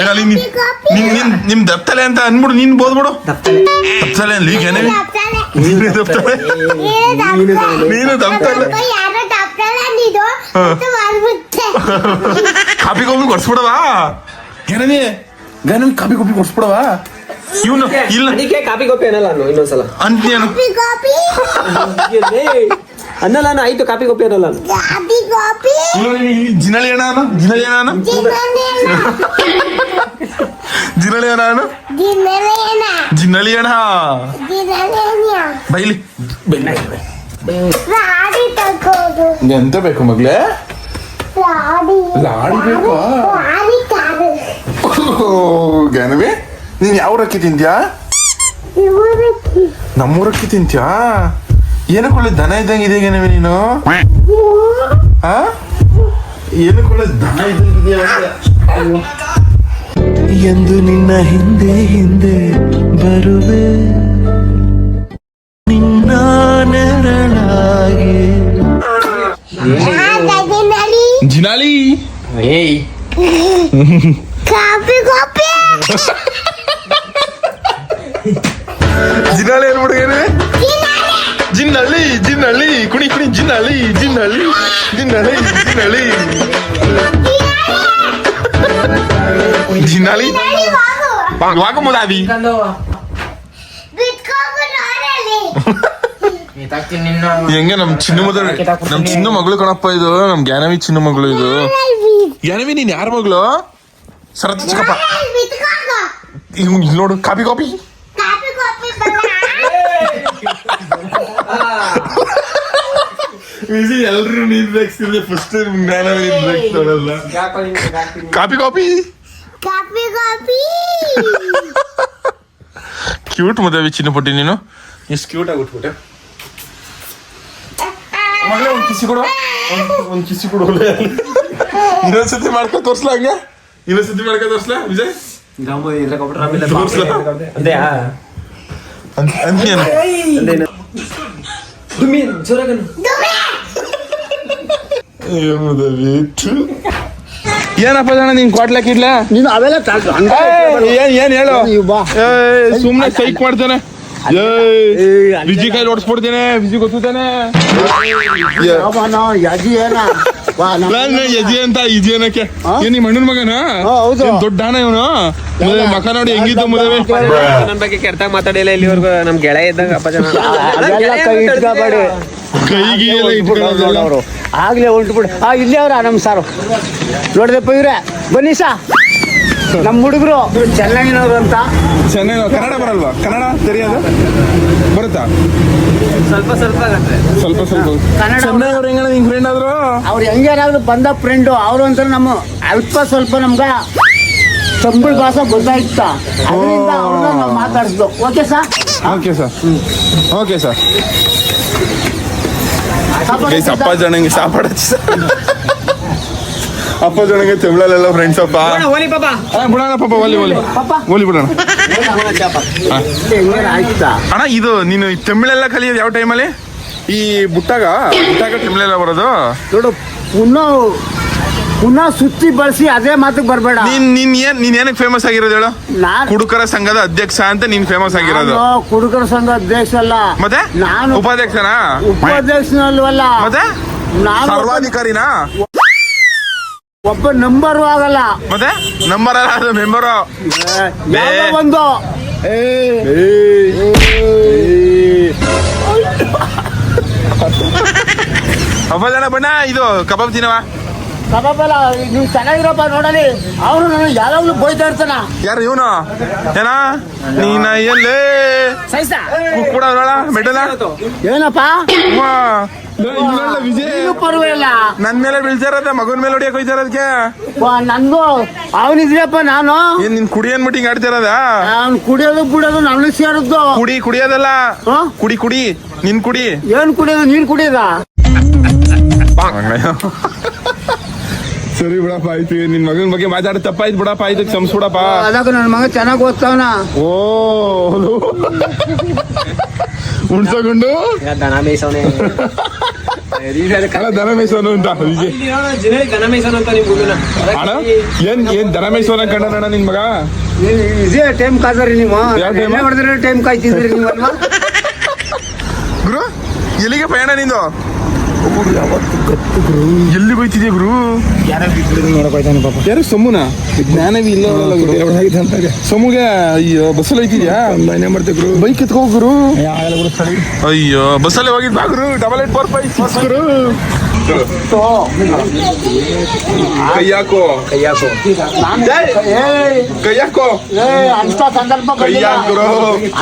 ಅಲ್ಲಿ ನಿನ್ ನಿನ್- ನಿನ್ ನಿಮ್ ದಪ್ತಲೆ ಅಂತ ಅನ್ಬಿಡು ನೀನ್ ಬೋದ್ಬಿಡು ದಪ್ತಲೆ. ಅನ್ಲಿ ಏನೇ ನೀನು ದಪ್ತಲೆ? ನೀನು ದಪ್ತಲೆ. ಕಾಪಿ ಕಾಪಿ ಕೊಡ್ಸ್ಬಿಡವಾ? ಏನನಿ ಗನನ್ ಕಾಪಿ ಕಾಪಿ ಕೊಡ್ಸ್ಬಿಡವಾ? ಇವನು ಇಲ್ಲ. ಕಾಪಿ ಕಾಪಿ ಅನ್ನಲ್ಲ ನಾನು ಇನ್ನೊಂದ್ಸಲ. ಅಂತೀನು ಅನ್ನಲ್ಲ ನಾನು ಆಯ್ತು ಕಾಪಿ ಕಾಪಿ ಅನ್ನಲ್ಲ ಜಿನಳಿ ಅಣ್ಣ? ಜಿನಳಿ ಅಣ್ಣ? ಜಿನಳಿ ಅಣ್ಣ. ಜಿನಳಿ ಅಣ್ಣ ಬೈಲಿ. ಬೈಲಿ ಎಂತ ಬೇಕು ಮಗ್ಲೇ? ಲಾಡಿ. ಬೇಕು? ಗನವಿ ನೀನ್ ಯಾವ ರಕ್ಕಿ ತಿಂತ್ಯಾ ನಮ್ಮೂರಕ್ಕಿ ತಿಂತ್ಯಾ? ಏನಕ್ಕೊಳ್ಳೆ ದನ ಇದ್ದಂಗೆ ಇದೆಯಾ ನಿಮಗೆ ನೀನು? ಆ? ಏನಕ್ಕೊಳ್ಳೆ ದನ ಇದ್ದಂಗೆ ಎಂದು ನಿನ್ನ ಹಿಂದೆ ಹಿಂದೆ ಬರುವೆ. ನಿನ್ನ ನೆರಳಾಗಿ. ಜಿನಾಲಿ. ಜಿನಾಲಿ ಕಾಪಿ ಕಾಪಿ ಜಿನಾಲಿ ಏನ್ ಜಿನ್ನಳ್ಳಿ ಜಿನ್ನಳ್ಳಿ ಕುಣಿ ಕುಣಿ ಜಿನ್ನಳ್ಳಿ ಜಿನ್ನಳ್ಳಿ ಜಿನ್ನಳ್ಳಿ ಜಿನ್ನಳ್ಳಿ ಜಿನ್ನಾಳಿ ವಾಕ ಮುದಾವಿ ಹೆಂಗೆ ನಮ್ ಚಿನ್ನ ಮಗಳು ನಮ್ ಚಿನ್ನ ಮಗಳು ಕಣಪ್ಪ ಇದು ನಮ್ ಜ್ಞಾನವಿ ಚಿನ್ನ ಮಗಳು ಇದು. ಜ್ಞಾನವಿ ನೀನ್ ಯಾರ ಮಗಳು? ಸರತ್ ಚಿಕ್ಕಪ್ಪ. ನೋಡು ಕಾಪಿ ಕಾಪಿ. ಎಲ್ರು ನೀನ್ ರೇಗ್ಸಿದ್ರೆ ಫಸ್ಟ್ ಜ್ಞಾನವಿ ನೀನ್ ನೋಡಲ್ಲ ಕಾಪಿ ಕಾಪಿ ಕಾಪಿ. ಕಾಪಿ ಕ್ಯೂಟ್ ಮದುವೆ ಚಿನ್ನ ಪುಟ್ಟಿ ನೀನು. ಎಷ್ಟು ಕ್ಯೂಟ್ ಆಗಿ ಉಟ್ಬಿಟ್ಟೆ. ಮಗಳೇ ಒಂದು ಕಿಸಿ ಕೊಡು. ಒಂದು ಕಿಸಿ ಕೊಡು ಇನ್ನೊಂದು ಸತಿ ಮಾಡ್ಕೊ ತೋರ್ಸ್ಲಾ ಹಂಗೆ? ಇನ್ನೊಂದ್ಸತಿ ಮಾಡ್ಕೊ ತೋರ್ಸ್ಲಾ ವಿಜಯ್? ತೋರ್ಸ್ಲಾ? ಅದೇ ಅಂತ ಅಂತೀಯನ ದುಮ್ಮಿ ಜೋರಾಗನು ಏನಪ್ಪ ಜನ ನಿನ್ ಕ್ವಾಟ್ಲಾಕ್ ಇಡ್ಲ ನೀನು ಅವೆಲ್ಲ ಏನ್ ಏನ್ ಹೇಳು? ನೀವು ಬಾ. ಏಯ್, ಸುಮ್ನೆ ಸೈಕ್ ಮಾಡ್ತಾನೆ. ವಿಜಿ ಕೈಲಿ ಓಡಿಸ್ಬಿಡ್ತೇನೆ ವಿಜಿ ಗೊತ್ತಾನೆ ಯಜಿ ಅಂತ ಇಜಿ ಅನ್ನಕ್ಕೆ ಏನ್ ನಿಮ್ಮ ಅಣ್ಣನ ಮಗನ? ಹಾ, ಹೌದು. ಏನ್ ದೊಡ್ಡ ಹಣ ಇವನು? ಮಕ ನೋಡಿ ಹೆಂಗಿದ್ದು ಮದುವೆ? ನನ್ನ ಬಗ್ಗೆ ಕೆಟ್ಟಾಗ ಮಾತಾಡಿಲ್ಲ ಇಲ್ಲಿವರೆಗೂ. ನಮ್ ಗೆಳೆಯ ಇದ್ದಂಗ ಅಪ್ಪ ಜನ. ನೋಡವರು ಆಗ್ಲೇ ಹೊಂಟು ಬಿಡು ಆ ಇಲ್ಲಿ ಅವ್ರ ನಮ್ಮ ಸಾರು. ನೋಡ್ದಪ್ಪ ಇವ್ರೆ? ಬನ್ನಿ ಸಾ. ನಮ್ಮ ಹುಡುಗರು ಚೆನ್ನಾಗಿನವ್ರು ಅಂತ. ಚೆನ್ನಾಗಿ ಕನ್ನಡ ಬರಲ್ವಾ? ಕನ್ನಡ ಸರಿಯಾದ ಬರುತ್ತಾ? ಸ್ವಲ್ಪ ಸ್ವಲ್ಪ ಆಗತ್ತೆ. ಸ್ವಲ್ಪ ಸ್ವಲ್ಪ. ಕನ್ನಡ ಅವ್ರು ಹೆಂಗ ನಿಮ್ ಫ್ರೆಂಡ್ ಆದ್ರು? ಅವ್ರು ಹೆಂಗಾರಾದ್ರು ಬಂದ ಫ್ರೆಂಡು ಅವರು ಅಂತ ನಮ್ಮ ಅಲ್ಪ ಸ್ವಲ್ಪ ನಮ್ಗೆ ಸಂಬಳ ಭಾಷೆ ಗೊತ್ತಾಯ್ತಾ? ಅದರಿಂದ ಅವ್ರನ್ನ ನಾವು ಮಾತಾಡಿಸ್ದು okay sir okay sir okay sir guys ಅಪ್ಪ ಜನಂಗೆ ಸಾಪಾಡ ಅಪ್ಪ ಜನಂಗೆ ತಮಿಳಲ್ಲೆಲ್ಲ ಫ್ರೆಂಡ್ಸ್ ಅಪ್ಪ. ಬಿಡೋಣ ಪಾಪ. ಒಲಿ ಒಲಿ ಒಲಿ ಬಿಡೋಣ. ಆಯ್ತಾ? ಅಣ್ಣ ಇದು ನೀನು ಈ ತಮಿಳೆಲ್ಲ ಕಲಿಯೋದು ಯಾವ ಟೈಮಲ್ಲಿ ಈ ಬುಟ್ಟಾಗ ಬುಟ್ಟಾಗ ತಮಿಳೆಲ್ಲ ಬರೋದು? ನೋಡು ಪುನಃ ಪುನಃ ಸುತ್ತಿ ಬಳಸಿ ಅದೇ ಮಾತಿಗೆ ಬರಬೇಡ. ನೀನ್ ನೀನ್ ಏನ್ ನೀನ್ ಏನಕ್ಕೆ ಫೇಮಸ್ ಆಗಿರೋದು ಹೇಳು? ನಾನು ಕುಡುಕರ ಸಂಘದ ಅಧ್ಯಕ್ಷ ಅಂತ ನೀನ್ ಫೇಮಸ್ ಆಗಿರೋದು. ನಾನು ಕುಡುಕರ ಸಂಘ ಅಧ್ಯಕ್ಷ ಅಲ್ಲ. ಮತ್ತೆ? ನಾನು ಉಪಾಧ್ಯಕ್ಷನಾ? ಉಪಾಧ್ಯಕ್ಷನಲ್ವಲ್ಲ ಮತ್ತೆ? ನಾನು ಸರ್ವಾಧಿಕಾರಿನಾ? ಒಬ್ಬ ನಂಬರ್ ಆಗಲ್ಲ. ಮತ್ತೆ? ನಂಬರ್ ಅಲ್ಲ ಅದು ಮೆಂಬರು. ಯಾವ್ದೋ ಒಂದು. ಅಪ್ಪ *laughs* ಜನ ಬಣ್ಣ ಇದು ಕಬಾಬ್ ತಿನ್ನವ ಕಬಾಬಲ್ಲ ನೀವು ಚೆನ್ನಾಗಿರೋಪ್ಪ ನೋಡಲಿ. ಅವನು ನಾನು ಯಾವಾಗಲೂ ಬೈತಾ ಇರ್ತಾನ. ಯಾರು ಇವನು? ಏನಾ? ನೀನ ಎಲ್ಲಿ? ಸೈಸ ಕೂಡ ಮೆಡಲ ಏನಪ್ಪ? ವಿಜಯ್. ಇದು ಪರವಾಗಿಲ್ಲ. ನನ್ ಮೇಲೆ ಬೀಳ್ತಾರದ ಮಗನ ಮೇಲೆ ಹೊಡಿಯಕ್ ಹೋಯ್ತಾರ ಅದಕ್ಕೆ? ನಂದು ಅವನಿದ್ರಪ್ಪ ನಾನು. ಏನ್ ನಿನ್ ಕುಡಿ ಅನ್ಬಿಟ್ಟು ಹಿಂಗ್ ಆಡ್ತಿರೋದ? ಅವ್ನು ಕುಡಿಯೋದು ಬಿಡೋದು ನನ್ನ ಸೇರದ್ದು ಕುಡಿ ಕುಡಿಯೋದಲ್ಲ? ಕುಡಿ ಕುಡಿ. ನಿನ್ ಕುಡಿ. ಏನ್ ಕುಡಿಯೋದು ನೀನ್ ಕುಡಿಯೋದ? ಸರಿ ಬಿಡಪ್ಪ ಆಯ್ತು ನಿನ್ ಮಗನ ಬಗ್ಗೆ ಮಾತಾಡ ತಪ್ಪಾಯ್ತು ಬಿಡಪ್ಪ ಆಯ್ತು ಕ್ಷಮಿಸ್ಬಿಡಪ್ಪ. ಅದಕ್ಕೆ ನನ್ನ ಮಗ ಚೆನ್ನಾಗಿ ಓದ್ತಾವನ. ಓ ಉಣ್ಸಕೊಂಡು ದನ ಮೇಯ್ಸೋನು ಅಂತ ಅಂತ ಅಣ್ಣ ಏನ್ ಏನ್ ದನ ಮೇಯ್ಸೋನ ಕಂಡಣ್ಣ ನಿನ್ ಮಗ? ಇದೇ ಟೈಮ್ ಕಾದ್ರಿ ನೀವು. ಹೊಡೆದ್ರೆ ಟೈಮ್ ಕಾಯ್ತಿದ್ರಿ ನೀವು ಅಲ್ವಾ? ಗುರು ಎಲ್ಲಿಗೆ ಪಯಣ ನಿಂದು ಎಲ್ಲಿ ಬೈತಿದ್ಯಾ ಗುರು? ಯಾರು ಸೊಮ್ಮುನ? ಜ್ಞಾನವಿ ಇಲ್ಲ ಸೊಮ್முಗೆ ಅಯ್ಯೋ ಬಸ್ಸಲ್ಲಿ ಹೋಯ್ತಿದ್ಯಾ? ಏನ್ ಮಾಡ್ತೀವಿ ಗುರು. ಬೈಕ್ ಎತ್ಕೋ ಗುರು. ಅಯ್ಯೋ ಬಸ್ಸಲ್ಲಿ ಹೋಗಿದ್ ಬಾ ಗುರು ಡಬಲ್ ಏಟ್ ಫೋರ್ ಫೈವ್ ಗುರು. ಕೈ ಹಾಕೋ ಕೈ ಹಾಕು ಏಯ್ ಕೈ ಹಾಕೋ ಏ ಅಂತ ಸಂದರ್ಭ ಕೈ ಬಂದಿಲ್ಲ. ಹಾಕ್ರು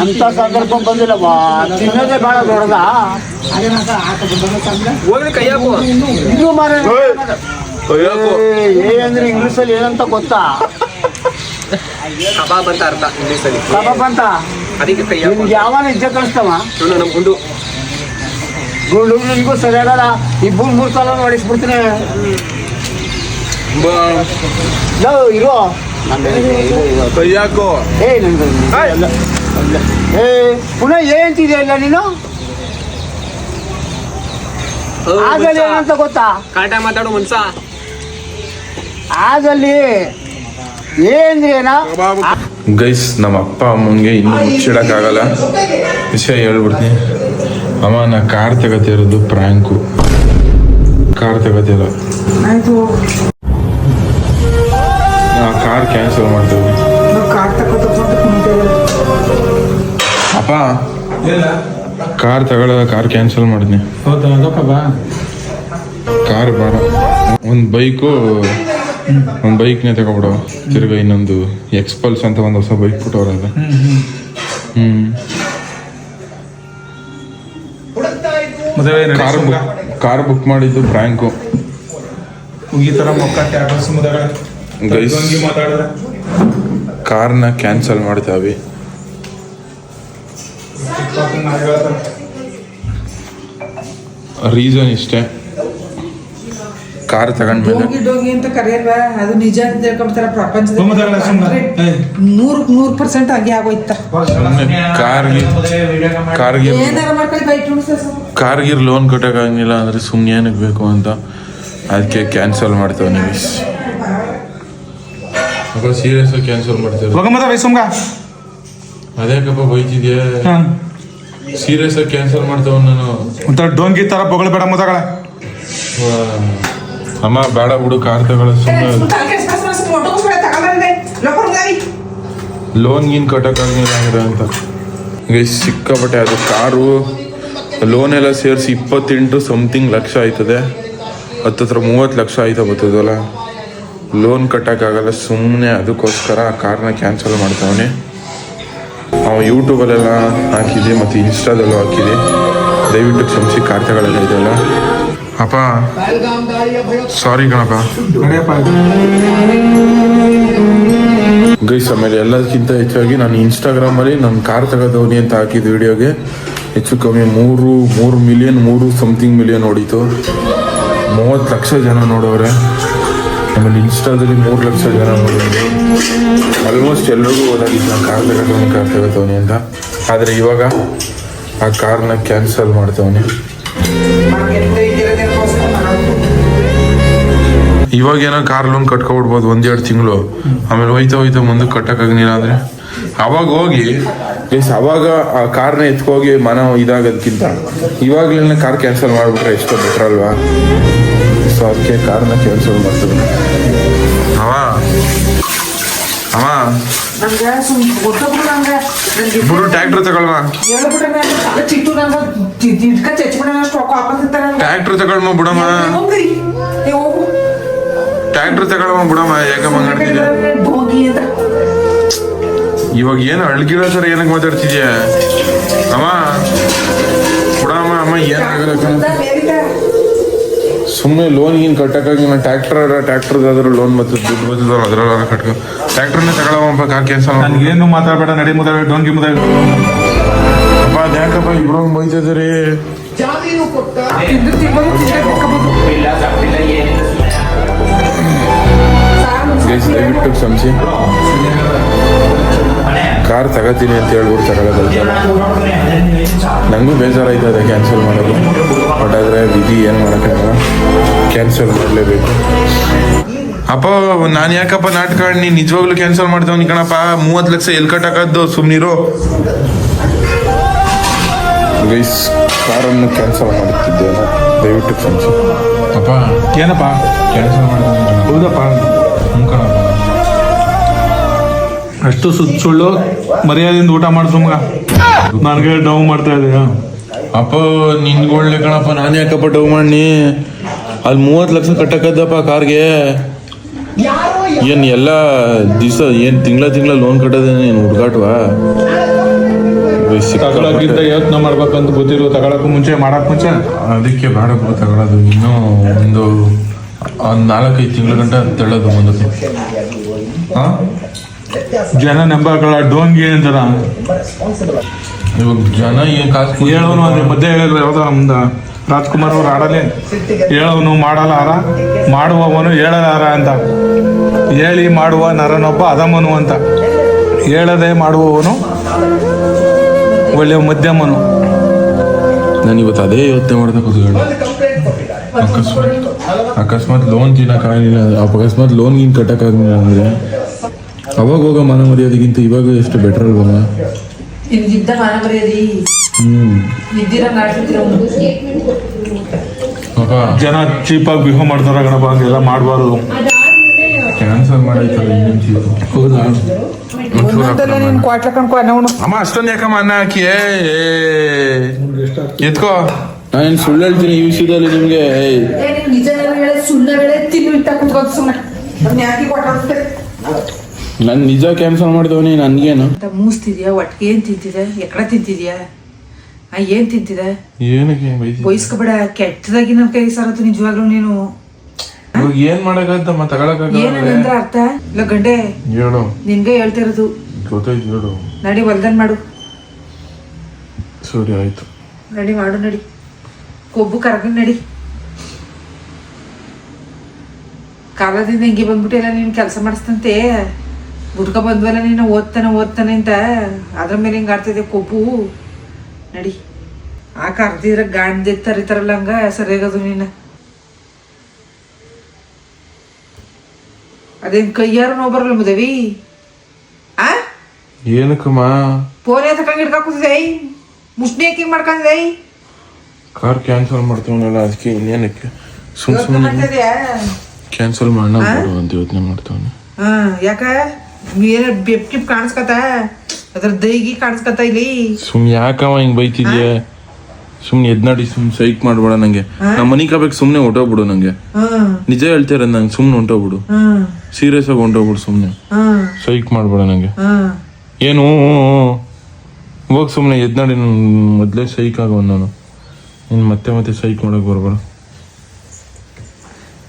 ಅಂತ ಸಂದರ್ಭ ಬಂದಿಲ್ಲ. ವಾ ತಿನ್ನೋದೇ ಬಹಳ ದೊಡ್ಡದ? ಹೋಗ್ಲಿ ಕೈ ಹಾಕು ಇದು ಮಾರ ಏ ಅಂದ್ರೆ ಇಂಗ್ಲಿಷ್ ಅಲ್ಲಿ ಏನಂತ ಗೊತ್ತಾ? ಕಬಾಬ್ ಅಂತ ಅರ್ಥ ಇಂಗ್ಲೀಷಲ್ಲಿ. ಕಬಾಬ್ ಅಂತ ಅದಕ್ಕೆ ಕೈ ಹಾಕು ನಿಮ್ಗೆ ಯಾವನ ಇಜ್ಜೆ ಕಳಿಸ್ತವ? ನೋಡು ನಮ್ಮ ಗುಂಡು. ಗುಂಡು ನಿನ್ಗೂ ಸರಿಯಾಗಲ್ಲ ಇಬ್ಬರು ಮೂರು ಸಲ ನೋಡಿಸ್ಬಿಡ್ತೀನಿ ಬಾ, ಲೋ ಇರೋ. ಕೈ ಹಾಕೋ. ಏ ನನ್ಗೆ. ಏ ಪುನಃ ಏನಂತಿದೆಯಲ್ಲ ನೀನು? ಆಗಲ್ಲಿ ಏನಂತ ಗೊತ್ತಾ? ಕಾಟ ಮಾತಾಡು ಮನ್ಸ ಆಗಲ್ಲಿ. ಏನ್ರೇನ ಗೈಸ್ ನಮ್ಮ ಅಪ್ಪ ಅಮ್ಮಂಗೆ ಇನ್ನೂ ಮುಚ್ಚಿಡಕ್ಕಾಗಲ್ಲ. ವಿಷಯ ಹೇಳ್ಬಿಡ್ತೀನಿ. ಅಮ್ಮ ನಾ ಕಾರ್ ತಗೋತಿರೋದು ಪ್ರಾಂಕು ಕಾರ್ ತಗೋತಿಲ್ಲ ನಾ ಕಾರ್ ಕ್ಯಾನ್ಸಲ್ ಮಾಡ್ತೇವೆ ಅಪ್ಪ ಕಾರ್ ತಗೊಳ್ಳೋ ಕಾರ್ ಕ್ಯಾನ್ಸಲ್ ಮಾಡಿದ್ನಿ ಕಾರ್ ಬಾರ. ಒಂದು ಬೈಕು ಒಂದು ಬೈಕ್ನೇ ತಗೊಬಿಡೋ. ತಿರ್ಗ ಇನ್ನೊಂದು ಎಕ್ಸ್ಪಲ್ಸ್ ಅಂತ ಒಂದು ಹೊಸ ಬೈಕ್ ಬಿಟ್ಟವ್ರಲ್ಲ ಹ್ಮ್ ಕಾರ್ ಬುಕ್ ಕಾರ್ ಬುಕ್ ಮಾಡಿದ್ದು ಬ್ರ್ಯಾಂಕು ಈ ತರ ಮೊಕ್ಕಟ್ಟೆ ಅಡ್ರೆಸ್ ಮುದಾಗ ಗೈಸ್ ಮಾತಾಡಿದ್ರೆ ಕಾರ್ನ ಕ್ಯಾನ್ಸಲ್ ಮಾಡ್ತಾವೆ. ರೀಸನ್ ಇಷ್ಟೇ. ಕಾರ್ ತಗೊಂಡ್ಮೇಲೆ. ಡೋಗಿ ಡೋಗಿ ಅಂತ ಕರೆಯಲ್ವಾ? ಅದು ನಿಜ ಅಂತ ತಿಳ್ಕೊಂಬಿಡ್ತಾರ ಪ್ರಪಂಚದ ನೂರು ನೂರು ಏಯ್. ನೂರ್ ನೂರ್ ಪರ್ಸೆಂಟ್ ಹಾಗೆ ಆಗೋಯ್ತ. ಸುಮ್ನೆ ಕಾರ್ಗೆ ಕಾರ್ಗೆ ಏನಾರ ಮಾಡ್ಕೊಳ್ಳಿ ಬೈಟ್ ಉಣ್ಸ ಕಾರ್ಗಿರ್ ಲೋನ್ ಕಟ್ಟೋಕ್ಕಾಗಿಲ್ಲ ಅಂದರೆ ಸುಮ್ಮನೆ ಏನಕ್ಕೆ ಬೇಕು ಅಂತ ಅದಕ್ಕೆ ಕ್ಯಾನ್ಸಲ್ ಮಾಡ್ತೇವೆ ನೀವು. ಸೀರಿಯಸ್ ಕ್ಯಾನ್ಸಲ್ ಮಾಡ್ತೇವೆ ಅದೇ ಕಪ್ಪ ಅದೇಕಪ್ಪ ಬೈತಿದ್ಯಾ ಸೀರಿಯಸ್ ಆಗಿ ಕ್ಯಾನ್ಸಲ್ ಮಾಡ್ತೇವೆ ನಾನು ಒಂಥರ ಡೋಂಗಿ ತರ ಬೊಗಳ ಬೇಡ ಮುದಗಳ. ಅಮ್ಮ ಬೇಡ ಬಿಡು ಕಾರ್ ತಗೊಳ ಸುಮ್ಮನೆ ಲೋನ್ ಗೀನ್ ಕಟ್ಟೋಕ್ಕಾಗಿಲ್ಲ ಅಂದ್ರೆ ಅಂತ. ಈಗ ಸಿಕ್ಕಾಪಟ್ಟೆ ಅದು ಕಾರು ಲೋನ್ ಎಲ್ಲ ಸೇರಿಸಿ ಇಪ್ಪತ್ತೆಂಟು ಸಮಥಿಂಗ್ ಲಕ್ಷ ಆಯ್ತದೆ. ಹತ್ತತ್ರ ಮೂವತ್ತು ಲಕ್ಷ ಆಯ್ತಾ ಬರ್ತದಲ್ಲ ಲೋನ್ ಕಟ್ಟೋಕ್ಕಾಗಲ್ಲ ಸುಮ್ಮನೆ ಅದಕ್ಕೋಸ್ಕರ ಆ ಕಾರ್ನ ಕ್ಯಾನ್ಸಲ್ ಮಾಡ್ತಾವನೆ. ಅವ ಯೂಟ್ಯೂಬಲ್ಲೆಲ್ಲ ಹಾಕಿದೆ ಮತ್ತು ಇನ್ಸ್ಟಾದಲ್ಲೂ ಹಾಕಿದೆ. ದಯವಿಟ್ಟು ಕ್ಷಮಿಸಿ ಕಾರ್ ತಗೊಳ್ಳಲ್ಲ ಇದೆಲ್ಲ. ಅಪ್ಪ ಸಾರಿ ಕಣಪ್ಪ. ಗೈಸ್, ಆಮೇಲೆ ಎಲ್ಲದಕ್ಕಿಂತ ಹೆಚ್ಚಾಗಿ ನಾನು ಇನ್ಸ್ಟಾಗ್ರಾಮಲ್ಲಿ ನನ್ನ ಕಾರ್ ತಗೋದವನಿ ಅಂತ ಹಾಕಿದ ವಿಡಿಯೋಗೆ ಹೆಚ್ಚು ಕಮ್ಮಿ ಮೂರು ಮೂರು ಮಿಲಿಯನ್ ಮೂರು ಸಮಥಿಂಗ್ ಮಿಲಿಯನ್ ಹೊಡಿತು. ಮೂವತ್ತು ಲಕ್ಷ ಜನ ನೋಡೋರೆ ಆಮೇಲೆ ಇನ್ಸ್ಟಾದಲ್ಲಿ ಮೂರು ಲಕ್ಷ ಜನ ನೋಡೋರು ಆಲ್ಮೋಸ್ಟ್ ಎಲ್ಲರಿಗೂ ಓದಾಗಿತ್ತು ನಾನು ಕಾರ್ ತಗೋದವನಿ ಕಾರ್ ತಗೋತವನಿ ಅಂತ. ಆದರೆ ಇವಾಗ ಆ ಕಾರ್ನ ಕ್ಯಾನ್ಸಲ್ ಮಾಡ್ತವನಿ ಇವಾಗ ಏನೋ ಕಾರ್ ಲೋನ್ ಕಟ್ಕೊಬಿಡ್ಬೋದು ಒಂದೆರಡು ತಿಂಗಳು. ಆಮೇಲೆ ಹೋಯ್ತಾ ಹೋಯ್ತಾ ಮುಂದೆ ಕಟ್ಟಕ್ಕಾಗಲಿಲ್ಲ ಅಂದ್ರೆ? ಅವಾಗ ಹೋಗಿ ಪ್ಲೀಸ್ ಅವಾಗ ಆ ಕಾರ್ನ ಎತ್ಕೋಗಿ ಮನ ಇದಾಗೋದಕ್ಕಿಂತ ಇವಾಗಲೇ ಕಾರ್ ಕ್ಯಾನ್ಸಲ್ ಮಾಡಿಬಿಟ್ರೆ ಎಷ್ಟೋ ಬೆಟ್ರ್ ಅಲ್ವಾ? ಸೊ ಅದಕ್ಕೆ ಕಾರ್ನ ಕ್ಯಾನ್ಸಲ್ ಮಾಡ್ತೀವಿ ಅವ ಅವ ಗೊತ್ತಬಿಡು ನಂಗೆ ನಂಗೆ. ಬಿಡು ಟ್ರ್ಯಾಕ್ಟರ್ ತಗೊಳ್ಮ ಬಿಡಮ್ಮ ಯಾಕೆ ಮಾತಾಡ್ತಿದ್ಯಾ? ಇವಾಗ ಏನು ಅಳ್ಗಿರೋ ಸರ್ ಏನಕ್ಕೆ ಮಾತಾಡ್ತಿದ್ಯಾ? ಅಮ್ಮ ಬಿಡಮ್ಮ ಅಮ್ಮ ಏನಾಗಿರೋ ಸುಮ್ಮನೆ ಲೋನ್ ಗೀನ್ ಕಟ್ಟಕ್ಕಾಗಿ ನಾನು ಟ್ರ್ಯಾಕ್ಟರ್ ಟ್ರ್ಯಾಕ್ಟರ್ದಾದ್ರೂ ಲೋನ್ ಮತ್ತು ದುಡ್ಡು ಬಂದಿದ್ದಾರೆ ಅದ್ರಲ್ಲ ಕಟ್ಕೊ. ಟ್ರ್ಯಾಕ್ಟರ್ನೇ ತಗೊಳವಪ್ಪ ಕಾರ್ ಕೆಲಸ ನನಗೇನು ಮಾತಾಡಬೇಡ ನಡಿ ಮುದಾಗ ಡೋಂಗಿ ಮುದಾಗ ಅಪ್ಪ ಅದ್ಯಾಕಪ್ಪ ಇಬ್ರು ಬೈತಿದ್ರಿ ತಿಂದು ತಿನ್ಬೋದು ಗೈಸ್ ದಯವಿಟ್ಟು ಕ್ಷಮಿಸಿ. ಕಾರ್ ತಗೋತೀನಿ ಅಂತ ಹೇಳ್ಬಿಟ್ಟು ತಗೊಳ್ಳೋದಲ್ಲ ನನಗೂ ಬೇಜಾರಾಯ್ತು ಅದೇ ಕ್ಯಾನ್ಸಲ್ ಮಾಡೋದು. ಬಟ್ ಆದರೆ ವಿಧಿ ಏನು ಮಾಡೋಕ್ಕಾಗಲ್ಲ. ಕ್ಯಾನ್ಸಲ್ ಮಾಡಲೇಬೇಕು. ಅಪ್ಪ ನಾನು ಯಾಕಪ್ಪ ನಾಟಕ ನೀನು ನಿಜವಾಗ್ಲೂ ಕ್ಯಾನ್ಸಲ್ ಮಾಡ್ತಾವನಿ ಕಣಪ್ಪ. ಮೂವತ್ತು ಲಕ್ಷ ಎಲ್ಲಿ ಕಟ್ಟಾಕದ್ದು ಸುಮ್ಮನಿರು ಗೈಸ್ ಕಾರನ್ನು ಕ್ಯಾನ್ಸಲ್ ಮಾಡುತ್ತಿದ್ದೇನೆ ದಯವಿಟ್ಟು ಕ್ಷಮಿಸಿ. ಅಪ್ಪ ಏನಪ್ಪ? ಕ್ಯಾನ್ಸಲ್ ಮಾಡ್ತಾನೆ. ಹೌದಪ್ಪ. ಅಷ್ಟು ಸುತ್ತ ಸುಳ್ಳು ಮರ್ಯಾದಿಂದ ಊಟ ಮಾಡಿ ಸುಮ್ಗ ನನಗೆ ಡೌ ಮಾಡ್ತಾ ಇದೆಯಾ. ಅಪ್ಪ ನಿನ್ಗೊಳ್ಳೆ ಕಣಪ್ಪ ನಾನೇ ಯಾಕಪ್ಪ ಡೌ ಮಾಡಿ ಅಲ್ಲಿ ಮೂವತ್ತು ಲಕ್ಷ ಕಟ್ಟಕ್ಕದ್ದಪ್ಪ ಕಾರ್ಗೆ. ಏನು ಎಲ್ಲ ದಿವಸ ಏನು ತಿಂಗಳ ತಿಂಗಳ ಲೋನ್ ಕಟ್ಟೋದೇ ನೀನು ಹುಡುಗಾಟ್ವಾ? ತಗೊಳಕ್ಕಿಂತ ಯೋಚನೆ ಮಾಡ್ಬೇಕಂತ ಗೊತ್ತಿರೋ ತಗೊಳಕ್ಕೂ ಮುಂಚೆ ಮಾಡಕ್ ಮುಂಚೆ? ಅದಕ್ಕೆ ಬೇಡ ತಗೊಳೋದು. ತಗೊಳ್ಳೋದು ಇನ್ನೂ ಒಂದು ಒಂದು ನಾಲ್ಕೈದು ತಿಂಗಳ ಗಂಟ ತೆಳ್ಳೋದು ಮುಂದಕ್ಕೆ. ಹಾ? ಜನ ನಂಬಕಲ್ಲ ಡೋಂಗಿ ಅಂತಾರ ಇವಾಗ ಜನ ಏನ್ ಕಾಸು ಹೇಳೋನು ಅಂದ್ರೆ ಮಧ್ಯೆ ಹೇಳಿದ್ರೆ ಯಾವ್ದೋ ನಮ್ದ ರಾಜ್ಕುಮಾರ್ ಅವ್ರು ಆಡಲೇ. ಹೇಳೋನು ಮಾಡಲಾರ ಮಾಡುವವನು ಹೇಳಲಾರ ಅಂತ. ಹೇಳಿ ಮಾಡುವ ನರನೊಬ್ಬ ಅದಮನು ಅಂತ. ಹೇಳದೆ ಮಾಡುವವನು ಒಳ್ಳೆಯ ಮಧ್ಯಮನು ನಾನು ಇವತ್ತು ಅದೇ ಯೋಚನೆ ಮಾಡ್ದೆ ಕೂತ್ಕೊಂಡು. ಅಕಸ್ಮಾತ್ ಅಕಸ್ಮಾತ್ ಲೋನ್ ತಿನ್ನಕ್ಕಾಗಲಿಲ್ಲ ಅಕಸ್ಮಾತ್ ಲೋನ್ ಗೀನ್ ಕಟ್ಟಕ್ಕಾಗಲಿಲ್ಲ ಅಂದ್ರೆ ಅವಾಗ ಹೋಗೋ ಮನ ಮರ್ಯಾದೆಗಿಂತ ಇವಾಗ ಎಷ್ಟು ಬೆಟರ್ ಅಲ್ವಾ? ನಿಮ್ಗಿದ್ದ ಮನ ಮರ್ಯಾದಿ. ಹ್ಮ್. ಇದ್ದೀರ ಜನ ಚೀಪಾಗಿ ಬಿಹೇವ್ ಮಾಡ್ತಾರ ಗಣಪ ಹಂಗೆಲ್ಲ ಮಾಡಬಾರ್ದು. ಕ್ಯಾನ್ಸಲ್ ಮಾಡೈತಲ್ಲ ಇನ್ನೇನ್ ಚೀಪ್ ಹೌದಾ? ನೀನು ಅಮ್ಮ ಅಷ್ಟೊಂದು ಯಾಕಮ್ಮ ಅನ್ನ ಹಾಕಿ. ಎತ್ಕೋ. ನಾನು ಸುಳ್ಳು ಹೇಳ್ತೀನಿ ಈ ವಿಷಯದಲ್ಲಿ ನಿಮ್ಗೆ ನನ್ ಏ ನೀನು ನಿಜ ಹೇಳಿ ಸುಳ್ಳ ಹೇಳಿ ತಿನ್ನು ಇಟ್ಟ ಕುತ್ಕೊಂಡು ಸುಮ್ಮನೆ ಅದನ್ನ ಯಾಕೆ ಕೊಟ್ಟೆ ನಾನು ನಿಜ ಕ್ಯಾನ್ಸಲ್ ಮಾಡಿದವನಿ ನನ್ಗೇನು? ಅಂತ ಮೂಸ್ತಿದ್ಯಾ ಒಟ್ಟಿಗೆ ಏನ್ ತಿಂತಿದೆ ಎಕಡೆ ತಿಂತಿದ್ಯಾ? ಆ ಏನ್ ತಿಂತಿದೆ ಏನಕ್ಕೆ ಬಯಸ್ಕೊಬೇಡ ಕೆಟ್ಟದಾಗಿ ನಮ್ ಕೈ ಸಾರತ್ತು ನಿಜವಾಗ್ಲೂ ನೀನು. ಇವಾಗ ಏನ್ ಮಾಡಕಂತ ಮತ್ತೆ ತಗೊಳಕ್ಕಾಗಲ್ಲ ಏನಂದ್ರೆ ಅರ್ಥ? ಇಲ್ಲ ಗಂಡೆ ಹೇಳು. ನಿನ್ಗೆ ಹೇಳ್ತಿರೋದು ಗೊತ್ತಾಯ್ತು ಹೇಳು. ನಡಿ ಹೊಲ್ದನ್ ಮಾಡು. ಸರಿ ಆಯ್ತು. ನಡಿ ಮಾಡು ನಡಿ. ಕೊಬ್ಬು ಕರ್ಕೊಂಡು ನಡಿ. ಕಾಲದಿಂದ ಹಿಂಗೆ ಬಂದ್ಬಿಟ್ಟಿಲ್ಲ ನೀನು ಕೆಲಸ ಮಾಡಿಸ್ತಂತೆ. ಹುಡ್ಕ ಬಂದ್ವಲ್ಲ ನೀನು ಓದ್ತಾನೆ ಓದ್ತಾನೆ ಅಂತ. ಅದ್ರ ಮೇಲೆ ಹಿಂಗೆ ಆಡ್ತಿದ್ದೆ ಕೊಬ್ಬು. ನಡಿ. ಆ ಕರ್ದಿದ್ರೆ ಗಾಂಧಿ ತರಿತಾರಲ್ಲ ಹಂಗ ಸರಿಯಾಗದು ನೀನು. ಅದೇನ್ ಕೈಯಾರು ನೋವು ಬರಲ್ಲ ಮುದವಿ? ಆ? ಏನಕ್ಕಮ್ಮ? ಫೋನ್ ತಕೊಂಡ್ ಹಿಡ್ಕಾಕುತ್ತಿದೆ ಮುಷ್ಣಿ ಹಾಕಿ ಮಾಡ್ಕೊಂಡಿದೆ ಕಾರ್ ಕ್ಯಾನ್ಸಲ್ ಮಾಡ್ತಾವನಲ್ಲ ಅದಕ್ಕೆ ಇನ್ನೇನಕ್ಕೆ? ಸುಮ್ ಸುಮ್ಮನೆ ಕ್ಯಾನ್ಸಲ್ ಮಾಡೋಣ ಬಿಡು ಅಂತ ಯೋಚನೆ ಮಾಡ್ತಾವನೆ. ಹಾ ಯಾಕ? ಏನ ಬೆಪ್ ಕಿಪ್ ಕಾಣಿಸ್ಕತ? ಅದ್ರ ದೈಗಿ ಕಾಣಿಸ್ಕತ ಇಲ್ಲಿ? ಸುಮ್ ಯಾಕವ ಹಿಂಗ್ ಬೈತಿದ್ಯಾ? ಸುಮ್ನೆ ಎದ್ನಾಡಿ ಸುಮ್ ಸೈಕ್ ಮಾಡ್ಬೇಡ ನಂಗೆ. ನಮ್ಮ ಮನಿ ಕಬೇಕು ಸುಮ್ನೆ ಹೊಂಟೋಗ್ಬಿಡು ನಂಗೆ. ನಿಜ ಹೇಳ್ತೀರ ನಂಗೆ ಸುಮ್ನೆ ಹೊಂಟೋಗ್ಬಿಡು ಸೀರಿಯಸ್ ಆಗಿ ಹೊಂಟೋಗ್ಬಿಡು ಸುಮ್ನೆ. ಸೈಕ್ ಮಾಡ್ಬೇಡ ನಂಗೆ. ಏನು? ಹೋಗ್ ಸುಮ್ನೆ ಎದ್ನಾಡಿ ಮೊದ್ಲೇ ಸೈಕ್ ಆಗವ ನಾನು ನೀನು ಮತ್ತೆ ಮತ್ತೆ ಸೈಕ್ ಮಾಡಕ್ಕೆ ಬರ್ಬೇಡ.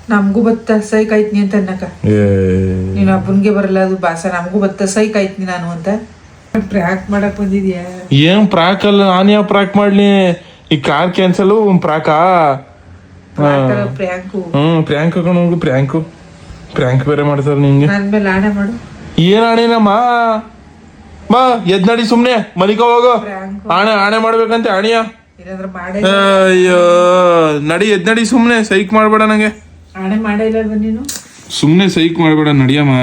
ನಮಗೂ ಬತ್ತ ಸೈಕ್ ಆಯ್ತ್ನಿ ಅಂತ ಅನ್ನಕ. ಏ. ನೀನು ಅಪ್ಪನ್ಗೆ ಬರಲ್ಲ ಅದು ಬಾಸ ನಮಗೂ ಬತ್ತ ಸೈಕ್ ಆಯ್ತೀನಿ ನಾನು ಅಂತ. ಪ್ರಾಕ್ ಮಾಡಕ್ ಬಂದಿದ್ಯಾ? ಏನ್ ಪ್ರಾಕ್ ಅಲ್ಲ ನಾನು ಯಾವ ಪ್ರಾಕ್ ಮಾಡ್ಲಿ? ಈ ಕಾರ್ ಕ್ಯಾನ್ಸಲ್ ಪ್ರಾಕಾ? ಪ್ರ್ಯಾಂಕು. ಹ್ಮ್ ಪ್ರ್ಯಾಂಕ್ ಹಾಕೊಂಡು ಹೋಗು ಪ್ರ್ಯಾಂಕು. ಪ್ರ್ಯಾಂಕ್ ಬೇರೆ ಮಾಡ್ತಾರೆ ನಿಂಗೆ. ಮೇಲೆ ಆಣೆ ಮಾಡು. ಏನ್ ಆಣೆನಮ್ಮ ಬಾ ಎದ್ ನಡಿ ಸುಮ್ನೆ ಮಲಿಕ ಹೋಗು. ಆಣೆ ಆಣೆ ಮಾಡ್ಬೇಕಂತೆ ಆಣಿಯ? ಅಯ್ಯೋ ನಡಿ ಎದ್ ನಡಿ ಸುಮ್ನೆ ಸೈಕ್ ಮಾಡ್ಬೇಡ ನಂಗೆ. ಆಣೆ ಮಾಡೇ ಇಲ್ಲ ನೀನು? ಸುಮ್ನೆ ಸೈಕ್ ಮಾಡ್ಬೇಡ ನಡಿಯಮ್ಮ.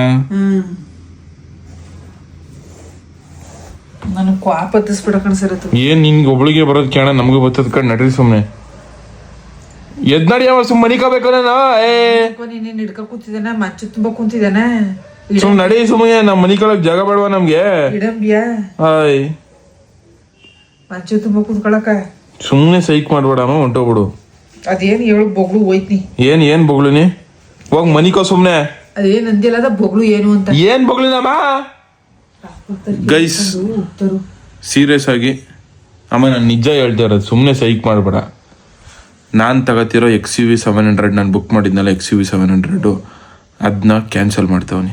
ನನಗೆ ಕ್ವಾಪ್ ಹತ್ತಿಸ್ಬಿಡ ಕಣ್ಸಿರತ್ತು ಏನ್ ನಿನ್ಗೆ ಒಬ್ಳಿಗೆ ಬರೋದ್ ಕೇಳ ನಮಗೂ ಬರ್ತದ ಕಣ್ ನಡ್ರಿ ಸುಮ್ನೆ. ಎದ್ ನಡಿಯಮ್ಮ ಸುಮ್ ಮನಿಕೋಬೇಕು ನಾನು. ಏ. ನೀನ್ ಹಿಡ್ಕ ಕೂತಿದ್ದಾನ ಮಚ್ಚು ತುಂಬಾ ಕುಂತಿದ್ದಾನ. ಸುಮ್ ನಡಿ ಸುಮ್ಮನೆ ನಮ್ ಮನಿ ಕಳಕ್ ಜಾಗ ಬೇಡವಾ ನಮ್ಗೆ? ಇಡಂಬಿಯಾ ಹಾಯ್. ಮಚ್ಚು ತುಂಬಾ ಕುಂತ್ಕೊಳಕ ಸುಮ್ನೆ ಸೈಕ್ ಮಾಡ್ಬೇಡಮ್ಮ ಹೊಂಟೋಗ್ಬಿಡು. ಅದೇನ್ ಹೇಳು ಬೊಗಳು ಹೋಯ್ತಿ ಏನ್ ಏನ್ ಬೊಗ್ಳಿನಿ ಹೋಗ್ ಮನಿಕೋ ಸುಮ್ನೆ. ಅದೇನ್ ಬೊಗ್ಳು ಏನು ಅಂತ. ಏನ್ ಬೊಗಳಿನಮ್ಮ ಗೈಸ್ ಸೀರಿಯಸ್ ಆಗಿ. ಅಮ್ಮ ನಾನು ನಿಜ ಹೇಳ್ತಾ ಇರೋದು ಸುಮ್ಮನೆ ಸೈಕ್ ಮಾಡಬೇಡ. ನಾನು ತಗೋತಿರೋ X U V seven hundred ನಾನು ಬುಕ್ ಮಾಡಿದ್ನಲ್ಲ X U V seven hundred ಅದನ್ನ ಕ್ಯಾನ್ಸಲ್ ಮಾಡ್ತಾವನಿ.